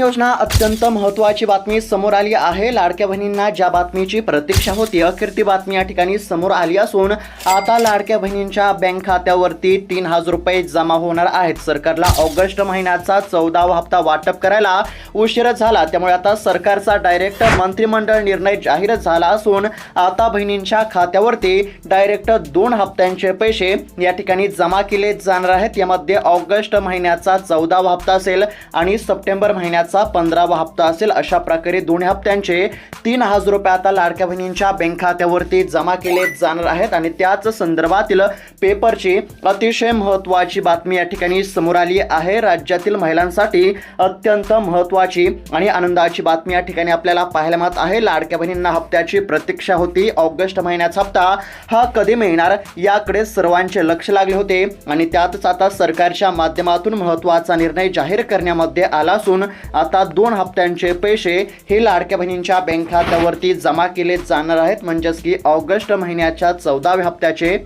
योजना अत्यंत महत्वाची बातमी समोर आली आहे. लाडक्या बहिणींना ज्या बातमीची प्रतीक्षा होती अखेर ती बातमी या ठिकाणी समोर आली असून आता लाडक्या बहिणींच्या बँक खात्यावरती तीन हजार रुपये जमा होणार आहेत. सरकारला ऑगस्ट महिन्याचा चौदावा हप्ता वाटप करायला उशीर झाला. त्यामुळे आता सरकारचा डायरेक्ट मंत्रिमंडळ निर्णय जाहीर झाला असून आता बहिणींच्या खात्यावरती डायरेक्ट दोन हप्त्यांचे पैसे या ठिकाणी जमा केले जाणार आहेत. यामध्ये ऑगस्ट महिन्याचा चौदावा हप्ता असेल आणि सप्टेंबर महिन्याचा पंधरावा हप्ता असेल अशा प्रकारे दोन हप्त्यांचे तीन हजार रुपये आता लाडक्या बहिणींच्या बँक खात्यावरती जमा केले जाणार आहेत. आणि त्याच संदर्भातील पेपरची अतिशय महत्त्वाची बातमी या ठिकाणी समोर आली आहे. राज्यातील महिलांसाठी अत्यंत महत्त्वाची आणि आनंदाची बातमी या ठिकाणी आपल्याला पाहायला मिळत आहे. लाडक्या बहिणींना हप्त्याची प्रतीक्षा होती. ऑगस्ट महिन्याचा हप्ता हा कधी मिळणार याकडे सर्वांचे लक्ष लागले होते. आणि त्यातच आता सरकारच्या माध्यमातून महत्त्वाचा निर्णय जाहीर करण्यामध्ये आला असून आता दोन हप्त्यांचे पैसे हे लाडक्या बहिणींच्या बँक खात्यावरती जमा केले जाणार आहेत. म्हणजेच की ऑगस्ट महिन्याच्या चौदाव्या हप्त्याचे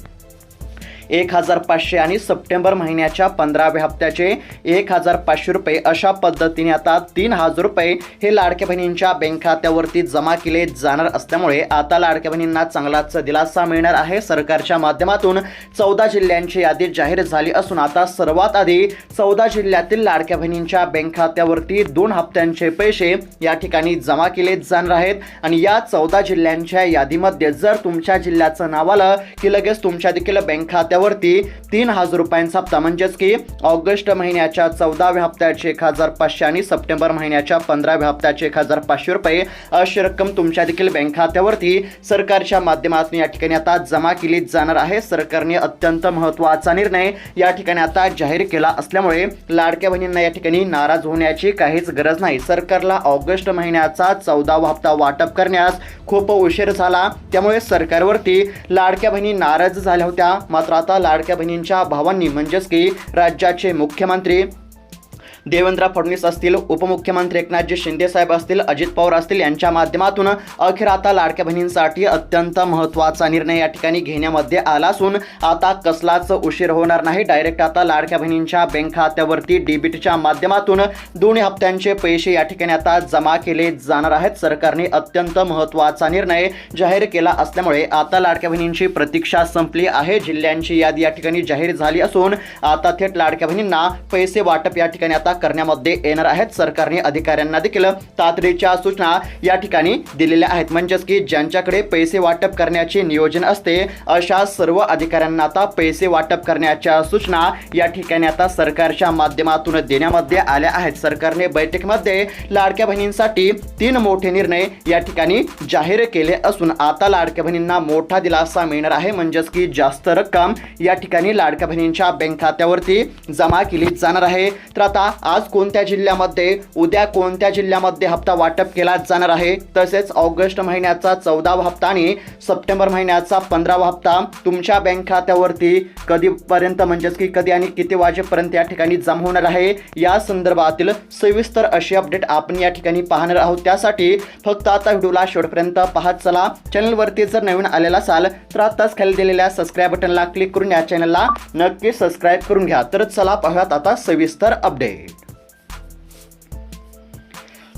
एक हजार पाचशे आणि सप्टेंबर महिन्याच्या पंधराव्या हप्त्याचे एक हजार पाचशे रुपये अशा पद्धतीने आता तीन हजार रुपये हे लाडक्या बहिणींच्या बँक खात्यावरती जमा केले जाणार असल्यामुळे आता लाडक्या बहिणींना चांगलाच दिलासा मिळणार आहे. सरकारच्या माध्यमातून चौदा जिल्ह्यांची यादी जाहीर झाली असून आता सर्वात आधी चौदा जिल्ह्यातील लाडक्या बहिणींच्या बँक खात्यावरती दोन हप्त्यांचे पैसे या ठिकाणी जमा केले जाणार आहेत. आणि या चौदा जिल्ह्यांच्या यादीमध्ये जर तुमच्या जिल्ह्याचं नाव आलं की लगेच तुमच्या देखील बँक खात्यावरती तीन हजार रुपयांचा हप्ता. म्हणजेच की ऑगस्ट महिन्याच्या चौदाव्या हप्त्याचे एक हजार पाचशे आणि सप्टेंबर महिन्याच्या पंधराव्या हप्त्याचे एक हजार पाचशे रुपये अशी रक्कम तुमच्या देखील बँक खात्यावरती सरकारच्या माध्यमातून या ठिकाणी आता जमा केली जाणार आहे. सरकारने अत्यंत महत्त्वाचा निर्णय या ठिकाणी आता जाहीर केला असल्यामुळे लाडक्या बहिणींना या ठिकाणी नाराज होण्याची काहीच गरज नाही. सरकारला ऑगस्ट महिन्याचा चौदावा हप्ता वाटप करण्यास खूप उशीर झाला. त्यामुळे सरकारवरती लाडक्या बहिणी नाराज झाल्या होत्या. मात्र आता लाडक्या बहिणींच्या भावांनी म्हणजेच की राज्याचे मुख्यमंत्री देवेंद्र फडणवीस असतील उपमुख्यमंत्री एकनाथजी शिंदे साहेब असतील अजित पवार असतील यांच्या माध्यमातून अखेर आता लाडक्या बहिणींसाठी अत्यंत महत्त्वाचा निर्णय या ठिकाणी घेण्यामध्ये आला असून आता कसलाच उशीर होणार नाही. डायरेक्ट आता लाडक्या बहिणींच्या बँक खात्यावरती डेबिटच्या माध्यमातून दोन्ही हप्त्यांचे पैसे या ठिकाणी आता जमा केले जाणार आहेत. सरकारने अत्यंत महत्त्वाचा निर्णय जाहीर केला असल्यामुळे आता लाडक्या बहिणींची प्रतीक्षा संपली आहे. जिल्ह्यांची यादी या ठिकाणी जाहीर झाली असून आता थेट लाडक्या बहिणींना पैसे वाटप या ठिकाणी आता करण्यामध्ये येणार आहेत. सरकारने अधिकाऱ्यांना देखील तातडीच्या सूचना या ठिकाणी दिलेल्या आहेत. म्हणजेच की ज्यांच्याकडे पैसे वाटप करण्याचे नियोजन असते अशा सर्व अधिकाऱ्यांना आता पैसे वाटप करण्याच्या सूचना या ठिकाणी आता सरकारच्या माध्यमातून देण्यामध्ये आल्या आहेत. सरकारने बैठकीमध्ये लाडक्या बहिणींसाठी तीन मोठे निर्णय या ठिकाणी जाहीर केले असून आता लाडक्या बहिणींना मोठा दिलासा मिळणार आहे. म्हणजेच की जास्त रक्कम या ठिकाणी लाडक्या बहिणींच्या बँक खात्यावरती जमा केली जाणार आहे. तर आता आज कोणत्या जिल्ह्यामध्ये उद्या कोणत्या जिल्ह्यामध्ये हप्ता वाटप केला जाणार आहे? तसेच ऑगस्ट महिन्याचा चौदावा हप्ता आणि सप्टेंबर महिन्याचा पंधरावा हप्ता तुमच्या बँक खात्यावरती कधीपर्यंत म्हणजेच की कधी आणि किती वाजेपर्यंत या ठिकाणी जमा होणार आहे? या संदर्भातील सविस्तर अशी अपडेट आपण या ठिकाणी पाहणार आहोत. त्यासाठी फक्त आता व्हिडिओला शेवटपर्यंत पाहत चला. चॅनलवरती जर नवीन आलेला असाल तर आताच खाली दिलेल्या सबस्क्राईब बटनला क्लिक करून या चॅनलला नक्की सबस्क्राईब करून घ्या. तर चला पाहूयात आता सविस्तर अपडेट.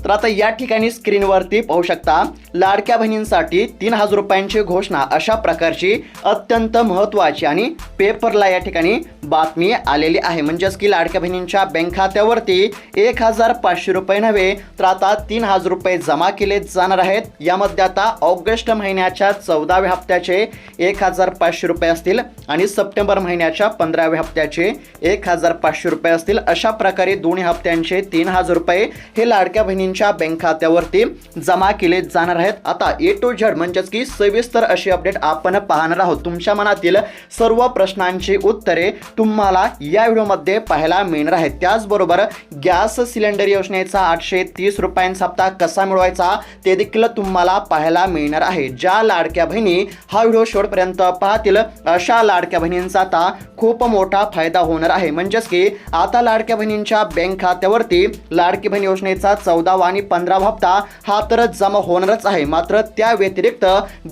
तर आता या ठिकाणी स्क्रीनवरती पाहू शकता लाडक्या बहिणींसाठी तीन हजार रुपयांची घोषणा अशा प्रकारची अत्यंत महत्त्वाची आणि पेपरला या ठिकाणी बातमी आलेली आहे. म्हणजेच की लाडक्या बहिणींच्या बँक खात्यावरती एक हजार पाचशे रुपये नव्हे तर आता तीन हजार रुपये जमा केले जाणार आहेत. यामध्ये आता ऑगस्ट महिन्याच्या चौदाव्या हप्त्याचे एक हजार पाचशे रुपये असतील आणि सप्टेंबर महिन्याच्या पंधराव्या हप्त्याचे एक हजार पाचशे रुपये असतील. अशा प्रकारे दोन्ही हप्त्यांचे तीन हजार रुपये हे लाडक्या बहिणी बहिणींच्या बँक खात्यावरती जमा केले जाणार आहेत. आता ए टू झेड म्हणजेच की सविस्तर अशी अपडेट आपण पाहणार आहोत. तुमच्या मनातील सर्व प्रश्नांची उत्तरे तुम्हाला या व्हिडिओमध्ये पाहायला मिळणार आहेत. त्याचबरोबर गॅस सिलेंडर योजनेचा आठशे तीस रुपयांचा हप्ता कसा मिळवायचा ते देखील तुम्हाला पाहायला मिळणार आहे. ज्या लाडक्या बहिणी हा व्हिडिओ शेवटपर्यंत पाहतील अशा लाडक्या बहिणींचा आता खूप मोठा फायदा होणार आहे. म्हणजेच की आता लाडक्या बहिणींच्या बँक खात्यावरती लाडकी बहीण योजनेचा चौदा सोळावा आणि पंधरावा हप्ता हा तर जमा होणारच आहे. मात्र त्या व्यतिरिक्त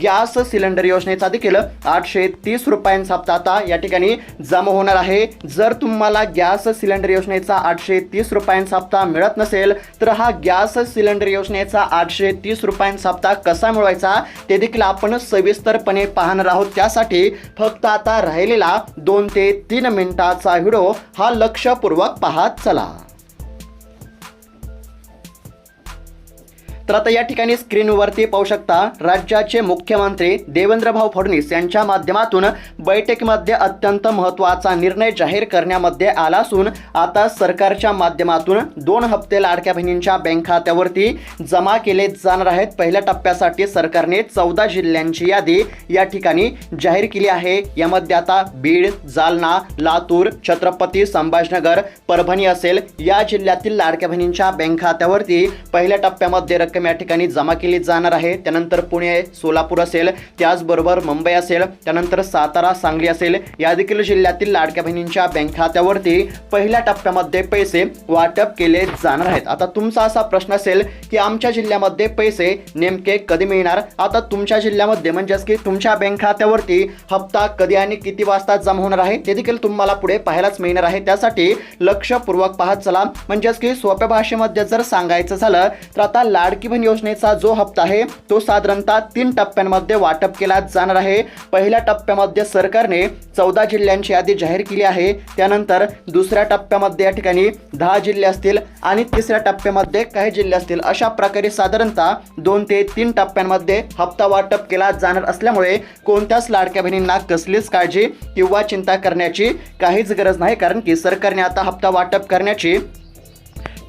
गॅस सिलेंडर योजनेचा देखील आठशे तीस रुपयांचा हप्ता आता या ठिकाणी जमा होणार आहे. जर तुम्हाला गॅस सिलेंडर योजनेचा आठशे तीस रुपयांचा हप्ता मिळत नसेल तर हा गॅस सिलेंडर योजनेचा आठशे तीस रुपयांचा हप्ता कसा मिळवायचा ते देखील आपण सविस्तरपणे पाहणार आहोत. त्यासाठी फक्त आता राहिलेला दोन ते तीन मिनिटाचा व्हिडिओ हा लक्षपूर्वक पाहत चला. तर आता या ठिकाणी स्क्रीनवरती पाहू शकता राज्याचे मुख्यमंत्री देवेंद्रभाऊ फडणवीस यांच्या माध्यमातून बैठकीमध्ये अत्यंत महत्त्वाचा निर्णय जाहीर करण्यामध्ये आला असून आता सरकारच्या माध्यमातून दोन हप्ते लाडक्या बहिणींच्या बँक खात्यावरती जमा केले जाणार आहेत. पहिल्या टप्प्यासाठी सरकारने चौदा जिल्ह्यांची यादी या ठिकाणी जाहीर केली आहे. यामध्ये आता बीड जालना लातूर छत्रपती संभाजनगर परभणी असेल. या जिल्ह्यातील लाडक्या बहिणींच्या बँक खात्यावरती पहिल्या टप्प्यामध्ये रक्कम या ठिकाणी जमा केली जाणार आहे. त्यानंतर पुणे सोलापूर असेल त्याचबरोबर मुंबई असेल त्यानंतर सातारा सांगली असेल या देखील जिल्ह्यातील लाडक्या बहिणींच्या बँक खात्यावरती पहिल्या टप्प्यामध्ये पैसे वाटप केले जाणार आहेत. आता तुमचा असा प्रश्न असेल की आमच्या जिल्ह्यामध्ये पैसे नेमके कधी मिळणार? आता तुमच्या जिल्ह्यामध्ये म्हणजेच की तुमच्या बँक खात्यावरती हप्ता कधी आणि किती वाजता जमा होणार आहे? ते देखील तुम्हाला पुढे पाहायलाच मिळणार आहे. त्यासाठी लक्षपूर्वक पाहत चला. म्हणजेच की सोप्या भाषेमध्ये जर सांगायचं झालं तर आता लाडकी बहीण योजनेचा जो हप्ता आहे तो साधारणतः तीन टप्प्यांमध्ये वाटप केला जाणार आहे. पहिल्या टप्प्यामध्ये सरकारने चौदा जिल्ह्यांची यादी जाहीर केली आहे. त्यानंतर दुसऱ्या टप्प्यामध्ये या ठिकाणी दहा जिल्हे असतील आणि तिसऱ्या टप्प्यामध्ये काही जिल्हे असतील. अशा प्रकारे साधारणतः दोन ते तीन टप्प्यांमध्ये हप्ता वाटप केला जाणार असल्यामुळे कोणत्याच लाडक्या बहिणींना कसलीच काळजी किंवा चिंता करण्याची काहीच गरज नाही. कारण की सरकारने आता हप्ता वाटप करण्याची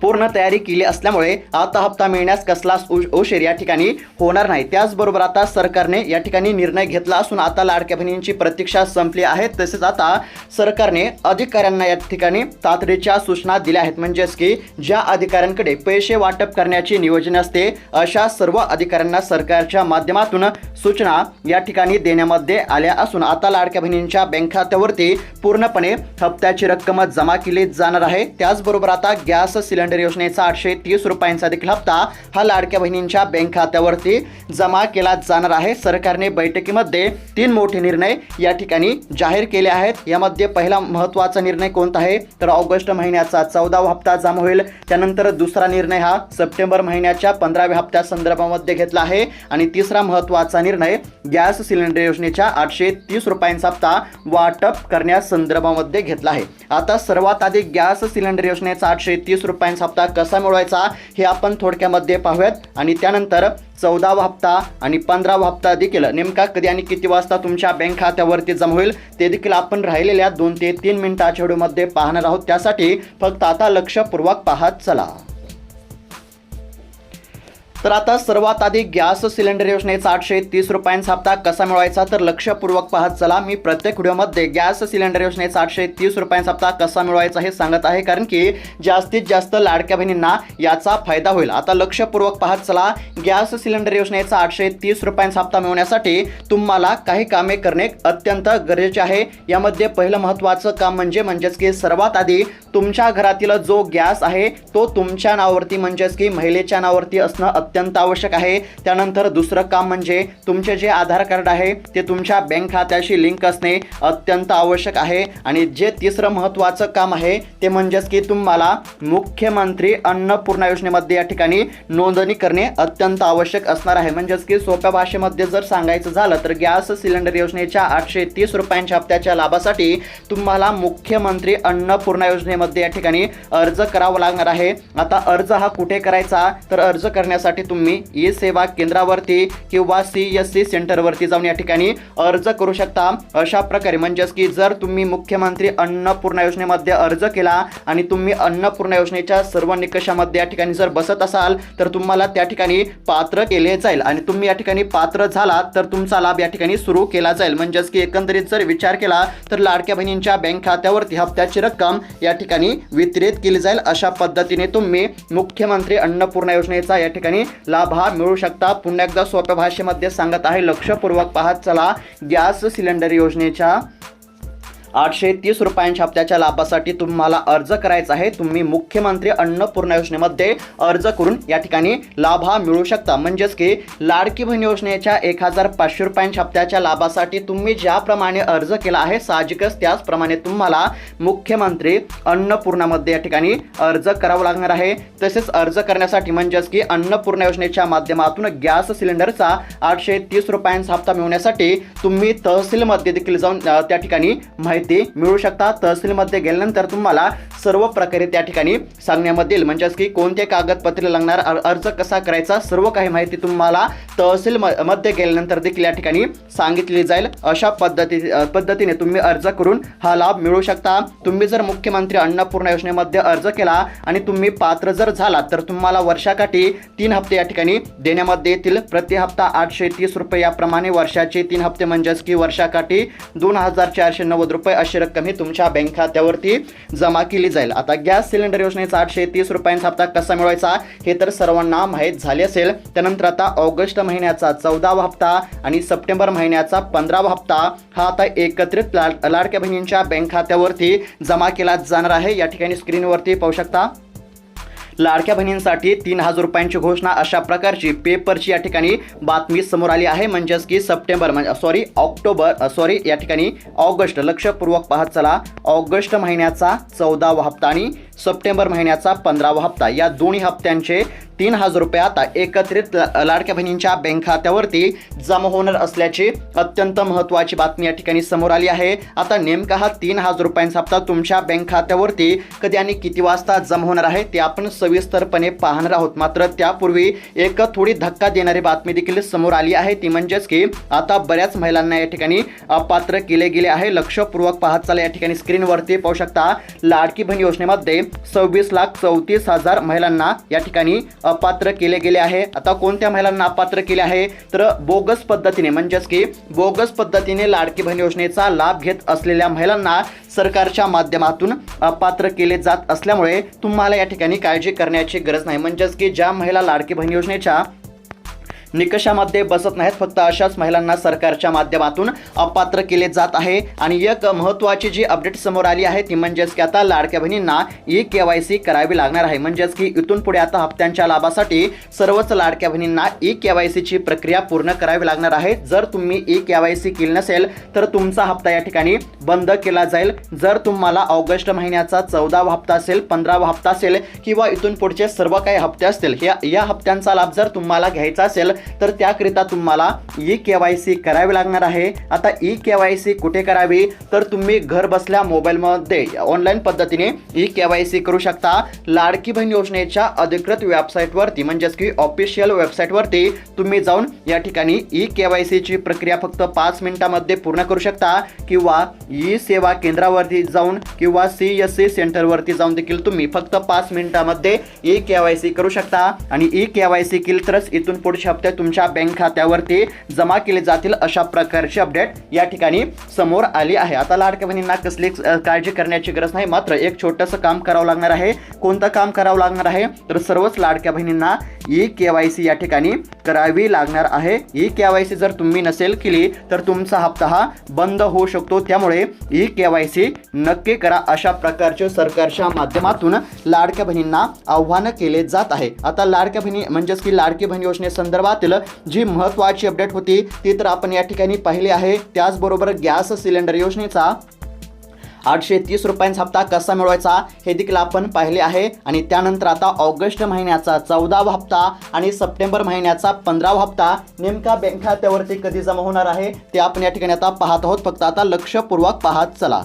पूर्ण तयारी केली असल्यामुळे आता हप्ता मिळण्यास कसलाच उश- उशीर या ठिकाणी होणार नाही. त्याचबरोबर आता सरकारने या ठिकाणी निर्णय घेतला असून आता लाडक्या बहिणींची प्रतीक्षा संपली आहे. तसेच आता सरकारने अधिकाऱ्यांना या ठिकाणी तातडीच्या सूचना दिल्या आहेत. म्हणजेच की ज्या अधिकाऱ्यांकडे पैसे वाटप करण्याचे नियोजन असते अशा सर्व अधिकाऱ्यांना सरकारच्या माध्यमातून सूचना या ठिकाणी देण्यामध्ये आल्या असून आता लाडक्या बहिणींच्या बँक खात्यावरती पूर्णपणे हप्त्याची रक्कम जमा केली जाणार आहे. त्याचबरोबर आता गॅस सिलेंडर योजनेचा आठशे तीस रुपयांचा देखील हप्ता हा लाडक्या बहिणींच्या बँक खात्यावरती जमा केला जाणार आहे. सरकारने बैठकीमध्ये तीन मोठे निर्णय या ठिकाणी जाहीर केले आहेत. यामध्ये पहिला महत्त्वाचा निर्णय कोणता आहे? तर ऑगस्ट महिन्याचा चौदावा हप्ता जमा होईल. त्यानंतर दुसरा निर्णय हा सप्टेंबर महिन्याच्या पंधराव्या हप्त्या संदर्भामध्ये घेतला आहे. आणि तिसरा महत्त्वाचा निर्णय गॅस सिलेंडर योजनेच्या आठशे तीस रुपयांचा हप्ता वाटप करण्यास संदर्भामध्ये घेतला आहे. आता सर्वात आधी गॅस सिलेंडर योजनेचा आठशे तीस रुपयांचा हप्ता कसा मिळवायचा हे आपण थोडक्यामध्ये पाहूयात. आणि त्यानंतर चौदावा हप्ता आणि पंधरावा हप्ता देखील नेमका कधी आणि किती वाजता तुमच्या बँक खात्यावरती जमा होईल ते देखील आपण राहिलेल्या दोन ते तीन मिनिटाच्या व्हिडिओमध्ये पाहणार आहोत. त्यासाठी फक्त आता लक्षपूर्वक पाहत चला. तर आता सर्वात आधी गॅस सिलेंडर योजनेचा आठशे तीस रुपयांचा हप्ता कसा मिळवायचा? तर लक्षपूर्वक पाहत चला. मी प्रत्येक व्हिडिओमध्ये गॅस सिलेंडर योजनेचा आठशे तीस रुपयांचा हप्ता कसा मिळवायचा हे सांगत आहे. कारण की जास्तीत जास्त लाडक्या बहिणींना याचा फायदा होईल. आता लक्षपूर्वक पाहत चला. गॅस सिलेंडर योजनेचा आठशे तीस रुपयांचा हप्ता मिळवण्यासाठी तुम्हाला काही कामे करणे अत्यंत गरजेचे आहे. यामध्ये पहिलं महत्त्वाचं काम म्हणजे म्हणजेच की सर्वात आधी तुमच्या घरातील जो गॅस आहे तो तुमच्या नावावरती म्हणजेच की महिलेच्या नावावरती असणं अत्यंत अत्यंत आवश्यक आहे. त्यानंतर दुसरं काम म्हणजे तुमचे जे आधार कार्ड आहे ते तुमच्या बँक खात्याशी लिंक असणे अत्यंत आवश्यक आहे. आणि जे तिसरं महत्त्वाचं काम आहे ते म्हणजेच की तुम्हाला मुख्यमंत्री अन्नपूर्णा योजनेमध्ये या ठिकाणी नोंदणी करणे अत्यंत आवश्यक असणार आहे. म्हणजेच की सोप्या भाषेमध्ये जर सांगायचं झालं तर गॅस सिलेंडर योजनेच्या आठशे तीस रुपयांच्या हप्त्याच्या लाभासाठी तुम्हाला मुख्यमंत्री अन्नपूर्णा योजनेमध्ये या ठिकाणी अर्ज करावा लागणार आहे. आता अर्ज हा कुठे करायचा? तर अर्ज करण्यासाठी तुम्ही ई सेवा केंद्रावरती किंवा सी एस सी सेंटरवरती जाऊन या ठिकाणी अर्ज करू शकता. अशा प्रकारे म्हणजेच की जर तुम्ही मुख्यमंत्री अन्नपूर्णा योजनेमध्ये अर्ज केला आणि तुम्ही अन्नपूर्णा योजनेच्या सर्व निकषामध्ये या ठिकाणी जर बसत असाल तर तुम्हाला त्या ठिकाणी पात्र केले जाईल. आणि तुम्ही या ठिकाणी पात्र झाला तर तुमचा लाभ या ठिकाणी सुरू केला जाईल. म्हणजेच की एकंदरीत जर विचार केला तर लाडक्या बहिणींच्या बँक खात्यावरती हप्त्याची रक्कम या ठिकाणी वितरित केली जाईल. अशा पद्धतीने तुम्ही मुख्यमंत्री अन्नपूर्णा योजनेचा या ठिकाणी लाभ हा मिळू शकता. पुन्हा एकदा सोप्या भाषेमध्ये सांगत आहे लक्षपूर्वक पाहत चला. गॅस सिलेंडर योजनेच्या आठशे तीस रुपयांच्या हप्त्याच्या लाभासाठी तुम्हाला अर्ज करायचा आहे. तुम्ही मुख्यमंत्री अन्नपूर्णा योजनेमध्ये अर्ज करून या ठिकाणी लाभ हा मिळू शकता. म्हणजेच की लाडकी बहीण योजनेच्या एक हजार पाचशे रुपयांच्या हप्त्याच्या लाभासाठी तुम्ही ज्याप्रमाणे अर्ज केला आहे साहजिकच त्याचप्रमाणे तुम्हाला मुख्यमंत्री अन्नपूर्णामध्ये या ठिकाणी अर्ज करावा लागणार आहे. तसेच अर्ज करण्यासाठी म्हणजेच की अन्नपूर्णा योजनेच्या माध्यमातून गॅस सिलेंडरचा आठशे तीस रुपयांचा हप्ता मिळवण्यासाठी तुम्ही तहसीलमध्ये देखील जाऊन त्या ठिकाणी माहिती मिळू शकता. तहसीलमध्ये गेल्यानंतर तुम्हाला सर्व प्रकारे त्या ठिकाणी सांगण्यात येईल. म्हणजेच की कोणते कागदपत्रे लागणार अर्ज कसा करायचा सर्व काही माहिती तुम्हाला तहसील मध्ये गेल्यानंतर देखील या ठिकाणी सांगितली जाईल. अशा पद्धती पद्धतीने तुम्ही अर्ज करून हा लाभ मिळू शकता. तुम्ही जर मुख्यमंत्री अन्नपूर्णा योजनेमध्ये अर्ज केला आणि तुम्ही पात्र जर झाला तर तुम्हाला वर्षाकाठी तीन हप्ते या ठिकाणी देण्यामध्ये येतील. प्रति हप्ता आठशे तीस रुपये याप्रमाणे. वर्षाचे तीन हप्ते म्हणजेच की वर्षाकाठी दोन हजार चारशे नव्वद रुपये अशी रक्कम ही तुमच्या बँक खात्यावरती जमा केली जाईल. आता गॅस सिलेंडर योजनेचा आठशे तीस रुपयांचा हप्ता कसा मिळवायचा हे तर सर्वांना माहीत झाले असेल. त्यानंतर आता ऑगस्ट महिन्याचा चौदावा हप्ता आणि सप्टेंबर महिन्याचा पंधरावा हप्ता हा आता एकत्रित लाड लाडक्या बहिणींच्या बँक खात्यावरती जमा केला जाणार आहे. या ठिकाणी स्क्रीनवरती पाहू शकता. लाडक्या बहिणींसाठी तीन हजार रुपयांची घोषणा अशा प्रकारची पेपरची या ठिकाणी बातमी समोर आली आहे. म्हणजेच की सप्टेंबर म्हणजे सॉरी ऑक्टोबर सॉरी या ठिकाणी ऑगस्ट. लक्षपूर्वक पाहत चला. ऑगस्ट महिन्याचा चौदावा हप्ता आणि सप्टेंबर महिन्याचा पंधरावा हप्ता. या दोन्ही हप्त्यांचे तीन हजार रुपये आता एकत्रित लाडक्या बहिणींच्या बँक खात्यावरती जमा होणार असल्याची अत्यंत महत्त्वाची बातमी या ठिकाणी समोर आली आहे. आता नेमका हा तीन हजार रुपयांचा हप्ता तुमच्या बँक खात्यावरती कधी आणि किती वाजता जमा होणार आहे ते आपण सविस्तरपणे पाहणार आहोत. मात्र त्यापूर्वी एक थोडी धक्का देणारी बातमी देखील समोर आली आहे. ती म्हणजेच की आता बऱ्याच महिलांना या ठिकाणी अपात्र केले गेले आहे. लक्षपूर्वक पाहत चाला या ठिकाणी स्क्रीनवरती पाहू शकता लाडकी बहीण योजनेमध्ये सव्वीस लाख चौतीस हजार महिलांना या ठिकाणी अपात्र केले गेले आहे. आता कोणत्या महिलांना अपात्र केले आहे? तर बोगस पद्धतीने म्हणजेच की बोगस पद्धतीने लाडकी बहीण योजनेचा लाभ घेत असलेल्या महिलांना सरकारच्या माध्यमातून अपात्र केले जात असल्यामुळे तुम्हाला या ठिकाणी काळजी करण्याची गरज नाही. म्हणजेच की ज्या महिला लाडकी बहीण योजनेच्या निकषामध्ये बसत नाहीत फक्त अशाच महिलांना सरकारच्या माध्यमातून अपात्र केले जात आहे. आणि एक महत्त्वाची जी अपडेट समोर आली आहे ती म्हणजेच की आता लाडक्या बहिणींना ई के वाय सी करावी लागणार आहे. म्हणजेच की इथून पुढे आता हप्त्यांच्या लाभासाठी सर्वच लाडक्या बहिणींना ई के वाय सीची प्रक्रिया पूर्ण करावी लागणार आहे. जर तुम्ही ई के वाय सी केली नसेल तर तुमचा हप्ता या ठिकाणी बंद केला जाईल. जर तुम्हाला ऑगस्ट महिन्याचा चौदावा हप्ता असेल पंधरावा हप्ता असेल किंवा इथून पुढचे सर्व काही हप्ते असतील या या हप्त्यांचा लाभ जर तुम्हाला घ्यायचा असेल तर त्याकरिता तुम्हाला ई के वाय सी करावी लागणार आहे. आता ई के वाय सी कुठे करावी? तर तुम्ही घर बसल्या मोबाईलमध्ये ऑनलाईन पद्धतीने ई के वाय सी करू शकता. लाडकी बहीण योजनेच्या अधिकृत वेबसाईटवरती म्हणजेच की ऑफिशियल वेबसाईटवरती तुम्ही जाऊन या ठिकाणी ई के वाय सीची प्रक्रिया फक्त पाच मिनिटामध्ये पूर्ण करू शकता. किंवा ई सेवा केंद्रावरती जाऊन किंवा सी एस सी सेंटरवरती जाऊन देखील तुम्ही फक्त पाच मिनिटामध्ये ई के वाय सी करू शकता. आणि ई के वाय सी केली तरच इथून पुढचे हप्ते तुमच्या बँक खात्यावरती जमा केले जातील अशा प्रकारची अपडेट या ठिकाणी समोर आली आहे. आता लाडक्या बहिणींना कसली काळजी करण्याची गरज नाही. मात्र एक छोटंसं काम करावं लागणार आहे. कोणतं काम करावं लागणार आहे? तर सर्वच लाडक्या बहिणींना ई के वाय सी या ठिकाणी करावी लागणार आहे. ई के वाय सी जर तुम्ही नसेल केली तर तुमचा हप्ता हा बंद होऊ शकतो. त्यामुळे ई के वाय सी नक्की करा अशा प्रकारचे सरकारच्या माध्यमातून लाडक्या बहिणींना आव्हानं केले जात आहे. आता लाडक्या बहिणी म्हणजेच की लाडकी बहीण योजनेसंदर्भातील जी महत्त्वाची अपडेट होती ती तर आपण या ठिकाणी पाहिली आहे. त्याचबरोबर गॅस सिलेंडर योजनेचा आठशे तीस रुपयांचा हप्ता कसा मिळवायचा हे देखील आपण पाहिले आहे. आणि त्यानंतर आता ऑगस्ट महिन्याचा चौदावा हप्ता आणि सप्टेंबर महिन्याचा पंधरावा हप्ता नेमका बँक खात्यावरती कधी जमा होणार आहे ते आपण या ठिकाणी आता पाहत आहोत. फक्त आता लक्षपूर्वक पाहत चला.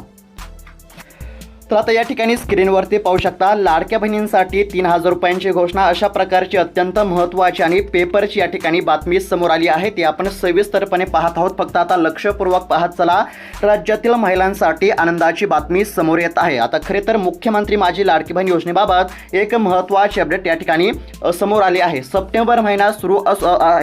तर आता या ठिकाणी स्क्रीनवरती पाहू शकता लाडक्या बहिणींसाठी तीन हजार रुपयांची घोषणा. अशा प्रकारची अत्यंत महत्त्वाची आणि पेपरची या ठिकाणी बातमी समोर आली आहे. ती आपण सविस्तरपणे पाहत आहोत. फक्त आता लक्षपूर्वक पाहत चला. राज्यातील महिलांसाठी आनंदाची बातमी समोर येत आहे. आता खरे तर मुख्यमंत्री माझी लाडकी बहीण योजनेबाबत एक महत्त्वाची अपडेट या ठिकाणी समोर आली आहे. सप्टेंबर महिना सुरू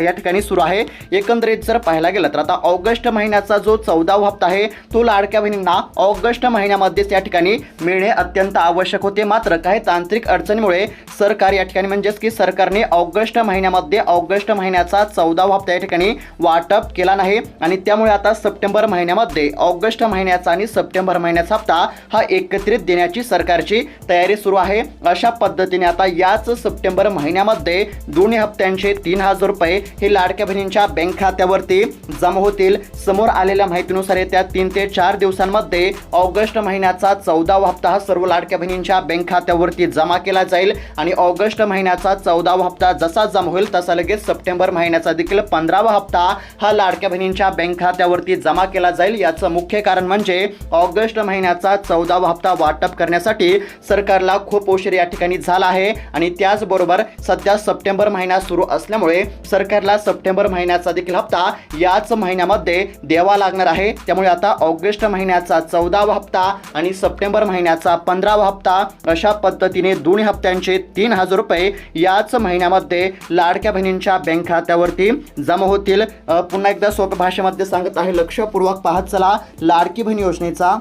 या ठिकाणी सुरू आहे. एकंदरीत जर पाहायला गेलं तर आता ऑगस्ट महिन्याचा जो चौदावा हप्ता आहे तो लाडक्या बहिणींना ऑगस्ट महिन्यामध्येच या ठिकाणी मिळणे अत्यंत आवश्यक होते. मात्र काही तांत्रिक अडचणीमुळे सरकार या ठिकाणी म्हणजेच की सरकारने ऑगस्ट महिन्यामध्ये ऑगस्ट महिन्याचा चौदावा हप्ता या ठिकाणी वाटप केला नाही. आणि त्यामुळे आता सप्टेंबर महिन्यामध्ये ऑगस्ट महिन्याचा आणि सप्टेंबर महिन्याचा हप्ता हा एकत्रित देण्याची सरकारची तयारी सुरू आहे. अशा पद्धतीने आता याच सप्टेंबर महिन्यामध्ये दोन्ही हप्त्यांचे तीन हजार रुपये हे लाडक्या बहिणींच्या बँक खात्यावरती जमा होतील. समोर आलेल्या माहितीनुसार येत्या तीन ते चार दिवसांमध्ये ऑगस्ट महिन्याचा चौदावा हप्ता हा सर्व लाडक्या बहिणींच्या बँक खात्यावरती जमा केला जाईल आणि ऑगस्ट महिन्याचा चौदावा हप्ता जसा जमा होईल तसा लगेच सप्टेंबर महिन्याचा देखील पंधरावा हप्ता हा लाडक्या बहिणींच्या बँक खात्यावरती जमा केला जाईल. याचं मुख्य कारण म्हणजे ऑगस्ट महिन्याचा चौदावा हप्ता वाटप करण्यासाठी सरकारला खूप उशीर या ठिकाणी झाला आहे आणि त्याचबरोबर सध्या सप्टेंबर महिना सुरू असल्यामुळे सरकारला सप्टेंबर महिन्याचा देखील हप्ता याच महिन्यामध्ये द्यावा लागणार आहे. त्यामुळे आता ऑगस्ट महिन्याचा चौदावा हप्ता आणि सप्टेंबर महिन्याचा पंधरावा हप्ता. अशा पद्धतीने दोन्ही हप्त्यांचे तीन हजार रुपये याच महिन्यामध्ये लाडक्या बहिणींच्या बँक खात्यावरती जमा होतील. पुन्हा एकदा सोप्या भाषेमध्ये सांगत आहे लक्षपूर्वक पाहत चला. लाडकी बहीण योजनेचा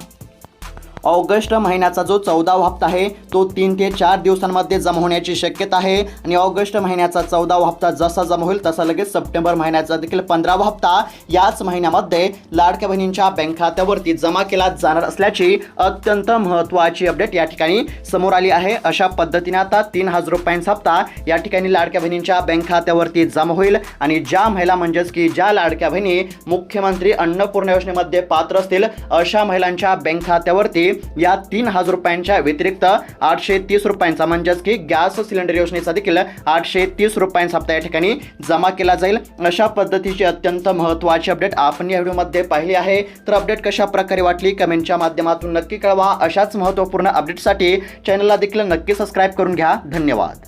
ऑगस्ट महिन्याचा जो चौदावा हप्ता आहे तो तीन ते चार दिवसांमध्ये जमा होण्याची शक्यता आहे. आणि ऑगस्ट महिन्याचा चौदावा हप्ता जसा जमा होईल तसा लगेच सप्टेंबर महिन्याचा देखील पंधरावा हप्ता याच महिन्यामध्ये लाडक्या बहिणींच्या बँक खात्यावरती जमा केला जाणार असल्याची अत्यंत महत्त्वाची अपडेट या ठिकाणी समोर आली आहे. अशा पद्धतीने आता तीन हजार रुपयांचा हप्ता या ठिकाणी लाडक्या बहिणींच्या बँक खात्यावरती जमा होईल. आणि ज्या महिला म्हणजेच की ज्या लाडक्या बहिणी मुख्यमंत्री अन्नपूर्णा योजनेमध्ये पात्र असतील अशा महिलांच्या बँक खात्यावरती या तीन हजार रुपयांच्या व्यतिरिक्त आठशे तीस रुपयांचा म्हणजेच की गॅस सिलेंडर योजनेचा देखील आठशे तीस रुपयांचा हप्ता या ठिकाणी जमा केला जाईल. अशा पद्धतीची अत्यंत महत्त्वाची अपडेट आपण या व्हिडिओमध्ये पाहिली आहे. तर अपडेट कशा प्रकारे वाटली? कमेंटच्या माध्यमातून नक्की कळवा. अशाच महत्त्वपूर्ण अपडेटसाठी चॅनलला देखील नक्की सबस्क्राईब करून घ्या. धन्यवाद.